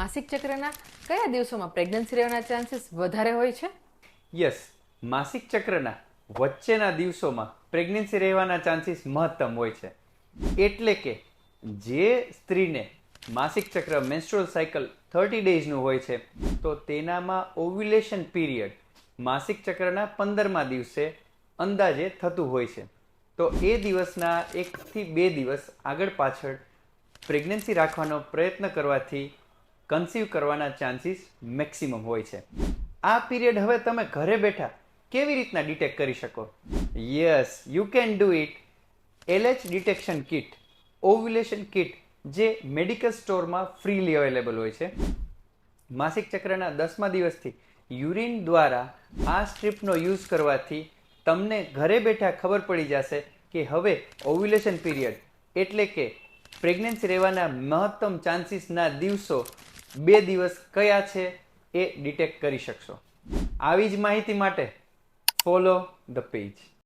માસિક ચક્રના કયા દિવસોમાં પ્રેગ્નન્સી રહેવાના ચાન્સીસ વધારે હોય છે? યસ માસિક ચક્રના વચ્ચેના દિવસોમાં પ્રેગ્નન્સી રહેવાના ચાન્સીસ મહત્તમ હોય છે. એટલે કે જે સ્ત્રીને માસિક ચક્ર મેન્સ્ટ્રુઅલ સાયકલ થર્ટી ડેઝનું હોય છે, તો તેનામાં ઓવ્યુલેશન પીરિયડ માસિક ચક્રના પંદરમા દિવસે અંદાજે થતું હોય છે. તો એ દિવસના એકથી બે દિવસ આગળ પાછળ પ્રેગ્નન્સી રાખવાનો પ્રયત્ન કરવાથી કન્સીવ કરવાના ચાન્સીસ મેક્સિમમ હોય છે. આ પીરિયડ હવે તમે ઘરે બેઠા કેવી રીતના ડિટેક્ટ કરી શકો? Yes you can do it LH detection kit ovulation kit જે મેડિકલ સ્ટોરમાં ફ્રીલી અવેલેબલ હોય છે. માસિક ચક્રના દસમા દિવસથી યુરિન દ્વારા આ સ્ટ્રીપનો યુઝ કરવાથી તમને ઘરે બેઠા ખબર પડી જશે કે હવે ઓવ્યુલેશન પીરિયડ એટલે કે પ્રેગ્નન્સી રહેવાના મહત્તમ ચાન્સીસના દિવસો બે દિવસ કયા છે એ ડિટેક્ટ કરી શકશો. આવી જ માહિતી માટે ફોલો ધ પેજ